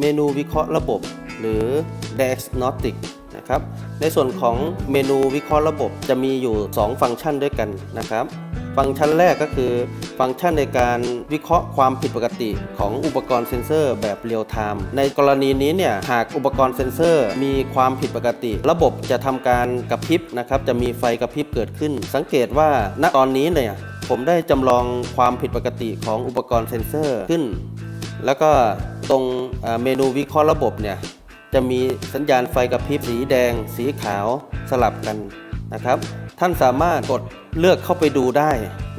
เมนูวิเคราะห์ระบบ หรือ diagnostic นะครับ ในส่วนของเมนูวิเคราะห์ระบบจะมีอยู่ 2 ฟังก์ชันด้วยกันนะครับ ฟังก์ชันแรกก็คือ ฟังก์ชันในการวิเคราะห์ความผิดปกติของอุปกรณ์เซ็นเซอร์แบบเรียลไทม์ ในกรณีนี้เนี่ยหากอุปกรณ์เซ็นเซอร์มีความผิดปกติ ระบบจะทำการกระพริบนะครับ จะมีไฟกระพริบเกิดขึ้น สังเกตว่าณตอนนี้เนี่ยผมได้จำลองความผิดปกติของอุปกรณ์เซ็นเซอร์ขึ้น แล้วก็ ตรงเมนูวิเคราะห์ระบบเนี่ยจะมีสัญญาณไฟกระพริบสีแดง สีขาวสลับกันนะครับ ท่านสามารถกดเลือกเข้าไปดูได้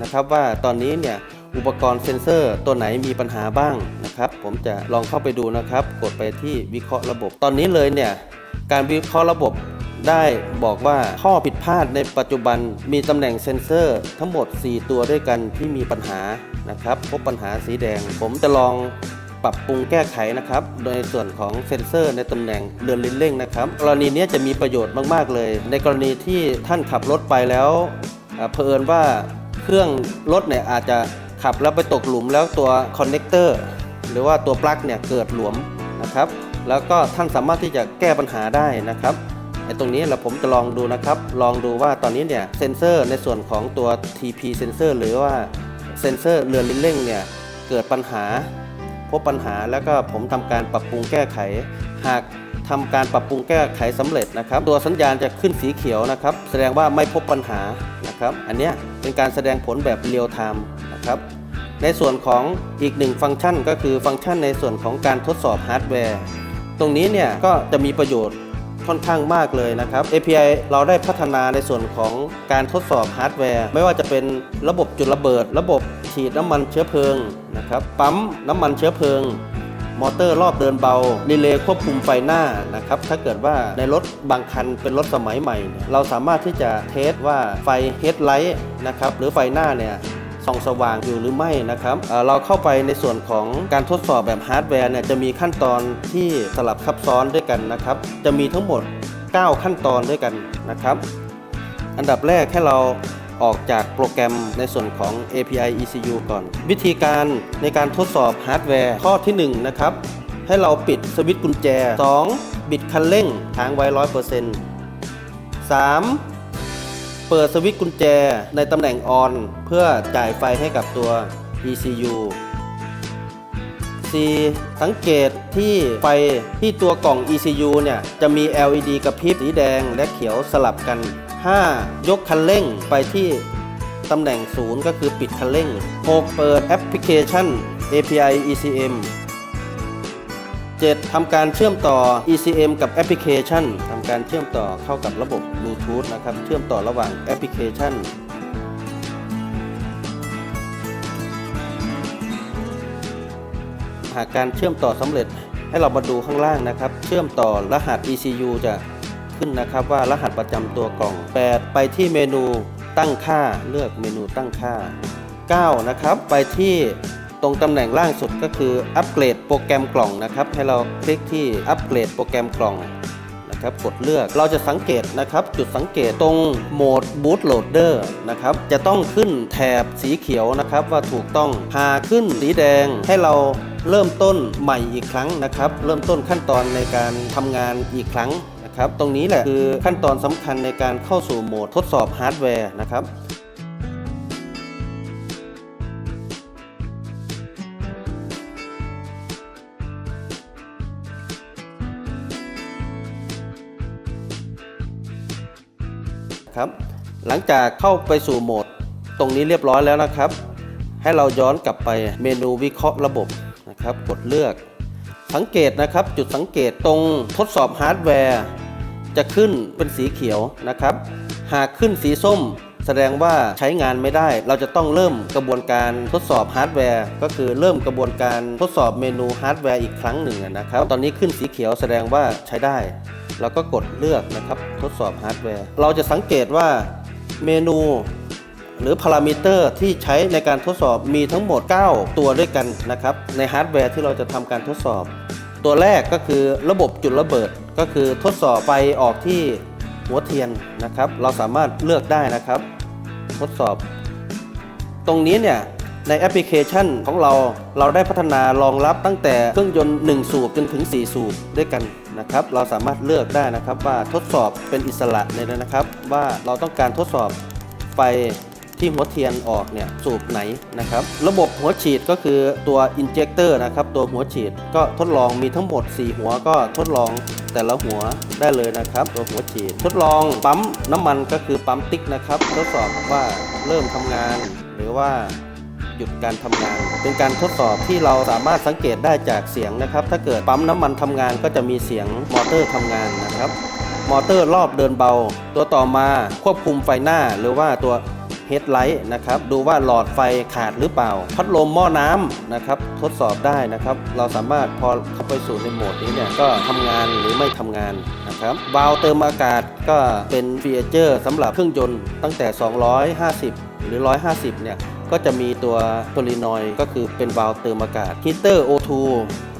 นะครับ ว่าตอนนี้เนี่ยอุปกรณ์เซ็นเซอร์ตัวไหนมีปัญหาบ้างนะครับ ผมจะลองเข้าไปดูนะครับ กดไปที่วิเคราะห์ระบบ ตอนนี้เลยเนี่ยการวิเคราะห์ระบบได้บอกว่าข้อผิดพลาดในปัจจุบันมีตำแหน่งเซ็นเซอร์ทั้งหมด 4 ตัวด้วยกันที่มีปัญหานะครับ พบปัญหาสีแดง ผมจะลอง ปรับปรุงแก้ไขนะครับโดยในส่วนของเซ็นเซอร์ในตำแหน่งเรือนลิ้นเร่งนะครับกรณีนี้จะมีประโยชน์มาก ๆ เลย ในกรณีที่ท่านขับรถไปแล้วเผอิญว่าเครื่องรถเนี่ยอาจจะขับแล้วไปตกหลุมแล้วตัวคอนเนคเตอร์หรือว่าตัวปลั๊กเนี่ยเกิดหลวมนะครับแล้วก็ท่านสามารถที่จะแก้ปัญหาได้นะครับไอ้ตรงนี้เราผมจะลองดูนะครับ ลองดูว่าตอนนี้เนี่ยเซนเซอร์ในส่วนของตัว TP เซนเซอร์หรือว่าเซนเซอร์เรือนลิ้นเร่งเนี่ยเกิดปัญหา พบปัญหาแล้วก็ผมทำการปรับปรุงแก้ไข หากทำการปรับปรุงแก้ไขสำเร็จนะครับ ตัวสัญญาณจะขึ้นสีเขียวนะครับ แสดงว่าไม่พบปัญหานะครับ อันนี้เป็นการแสดงผลแบบเรียลไทม์นะครับในส่วนของอีกหนึ่งฟังก์ชันก็คือฟังก์ชันในส่วนของการทดสอบฮาร์ดแวร์ ตรงนี้เนี่ยก็จะมีประโยชน์ค่อนข้างมากเลยนะครับ API เราได้พัฒนาในส่วนของการทดสอบฮาร์ดแวร์ ไม่ว่าจะเป็นระบบจุดระเบิด ระบบ ฉีดน้ำมันเชื้อเพลิงนะครับปั๊มน้ำมันเชื้อเพลิง มอเตอร์รอบเดินเบารีเลย์ควบคุมไฟหน้านะครับถ้าเกิดว่าในรถบางคันเป็นรถสมัยใหม่ เราสามารถที่จะเทสว่าไฟเฮดไลท์นะครับหรือไฟหน้าเนี่ยส่องสว่างอยู่หรือไม่นะครับเเราเข้าไปในส่วนของการทดสอบแบบฮาร์ดแวร์เนี่ยจะมีขั้นตอนที่สลับซับซ้อนด้วยกันนะครับ จะมีทั้งหมด 9 ขั้นตอนด้วยกันนะครับ อันดับแรกให้เรา ออกจากโปรแกรมในส่วนของ API ECU ก่อน วิธีการในการทดสอบฮาร์ดแวร์ข้อที่ 1 นะครับ ให้เราปิดสวิตช์กุญแจ 2. บิดคันเร่งค้างไว้ 100% 3. เปิดสวิตช์กุญแจในตำแหน่งออนเพื่อจ่ายไฟให้กับตัว ECU C สังเกตที่ไฟที่ตัวกล่อง ECU เนี่ย จะมี LED กระพริบสีแดงและเขียวสลับกัน 5. ยกคันเร่งไปที่ตำแหน่ง 0 ก็คือปิดคันเร่ง 6. เปิดแอปพลิเคชัน API ECM 7. ทำการเชื่อมต่อ ECM กับแอปพลิเคชันทำการเชื่อมต่อเข้ากับระบบ Bluetooth นะครับ เชื่อมต่อระหว่างแอปพลิเคชัน หากการเชื่อมต่อสำเร็จให้เรามาดูข้างล่างนะครับ เชื่อมต่อรหัส ECU จะ ขึ้นนะครับว่ารหัสประจำตัวกล่อง 8 ไปที่เมนูตั้งค่าเลือกเมนูตั้งค่า 9 นะครับ ไปที่ตรงตำแหน่งล่างสุดก็คืออัปเกรดโปรแกรมกล่องนะครับ ให้เราคลิกที่อัปเกรดโปรแกรมกล่องนะครับกดเลือกเราจะสังเกตนะครับ จุดสังเกตตรงโหมด Boot Loader นะครับจะต้องขึ้นแถบสีเขียวนะครับ ว่าถูกต้องหาขึ้นสีแดงให้เราเริ่มต้นใหม่อีกครั้งนะครับ เริ่มต้นขั้นตอนในการทำงานอีกครั้ง นะครับตรงนี้แหละคือขั้นตอนสำคัญในการเข้าสู่โหมดทดสอบฮาร์ดแวร์นะครับครับหลังจากเข้าไปสู่โหมด ตรงนี้เรียบร้อยแล้วนะครับ ให้เราย้อนกลับไปเมนูวิเคราะห์ระบบนะครับ กดเลือก สังเกตนะครับจุดสังเกตตรงทดสอบฮาร์ดแวร์ จะขึ้นเป็นสีเขียวนะครับ หากขึ้นสีส้มแสดงว่าใช้งานไม่ได้ เราจะต้องเริ่มกระบวนการทดสอบฮาร์ดแวร์ ก็คือเริ่มกระบวนการทดสอบเมนูฮาร์ดแวร์อีกครั้งหนึ่งนะครับ ตอนนี้ขึ้นสีเขียวแสดงว่าใช้ได้ เราก็กดเลือกนะครับทดสอบฮาร์ดแวร์ เราจะสังเกตว่าเมนูหรือพารามิเตอร์ที่ใช้ในการทดสอบมีทั้งหมด 9 ตัวด้วยกันนะครับในฮาร์ดแวร์ที่เราจะทำการทดสอบ ตัวแรกก็คือระบบจุดระเบิดก็คือทดสอบไฟออกที่หัวเทียนนะครับ เราสามารถเลือกได้นะครับ ทดสอบ ตรงนี้เนี่ยในแอปพลิเคชันของเราเราได้พัฒนารองรับตั้งแต่เครื่องยนต์ 1 สูบจนถึง 4 สูบด้วยกันนะครับ เราสามารถเลือกได้นะครับว่าทดสอบเป็นอิสระเลยนะครับ ว่าเราต้องการทดสอบไฟ ที่หัวเทียนออกเนี่ยสูบไหนนะครับ ระบบหัวฉีดก็คือตัวอินเจ c เตอร์นะครับตัวหัวฉีดก็ทดลองมีทั้งหมด 4 หัวก็ทดลองแต่ละหัวได้เลยนะครับ ตัวหัวฉีด ทดลองปั๊มน้ำมันก็คือปั๊มติ๊กนะครับทดสอบว่าเริ่มทำงาน หรือว่าหยุดการทำงาน เป็นการทดสอบที่เราสามารถสังเกตได้จากเสียงนะครับ ถ้าเกิดปั๊มน้ำมันทำงานก็จะมีเสียงมอเตอร์ทำงานนะครับ มอเตอร์รอบเดินเบา ตัวต่อมาควบคุมไฟหน้าหรือว่าตัว เฮดไลท์นะครับดูว่าหลอดไฟขาดหรือเปล่า พัดลมหม้อน้ำนะครับทดสอบได้นะครับ เราสามารถพอเข้าไปสู่ในโหมดนี้เนี่ยก็ทำงานหรือไม่ทำงานนะครับวาล์วเติมอากาศก็เป็นฟีเจอร์สำหรับเครื่องยนต์ตั้งแต่ 250 หรือ 150 เนี่ยก็จะมีตัวโซลินอยก็คือเป็นวาล์วเติมอากาศฮีเตอร์ O2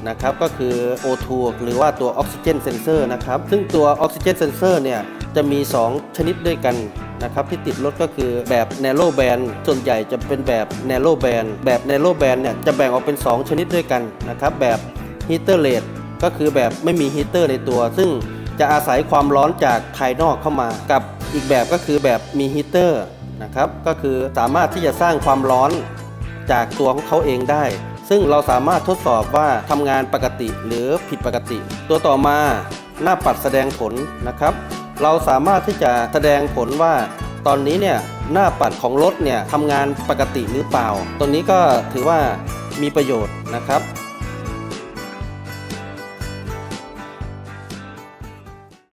นะครับก็คือ O2 หรือว่าตัวออกซิเจนเซนเซอร์นะครับซึ่งตัวออกซิเจนเซนเซอร์เนี่ยจะมี 2 ชนิดด้วยกัน นะครับที่ติดรถก็คือแบบ narrow band ส่วนใหญ่จะเป็นแบบ narrow band แบบ narrow band เนี่ยจะแบ่งออกเป็น 2 ชนิดด้วยกันนะครับแบบ heater rate ก็คือแบบไม่มีฮีเตอร์ในตัว ซึ่งจะอาศัยความร้อนจากภายนอกเข้ามากับอีกแบบก็คือแบบมีฮีเตอร์นะครับก็คือสามารถที่จะสร้างความร้อนจากตัวของเขาเองได้ ซึ่งเราสามารถทดสอบว่าทำงานปกติหรือผิดปกติ ตัวต่อมาหน้าปัดแสดงผลนะครับ เราสามารถที่จะแสดงผลว่าตอนนี้เนี่ยหน้าปัดของรถเนี่ยทำงานปกติหรือเปล่า ตัวนี้ก็ถือว่ามีประโยชน์นะครับ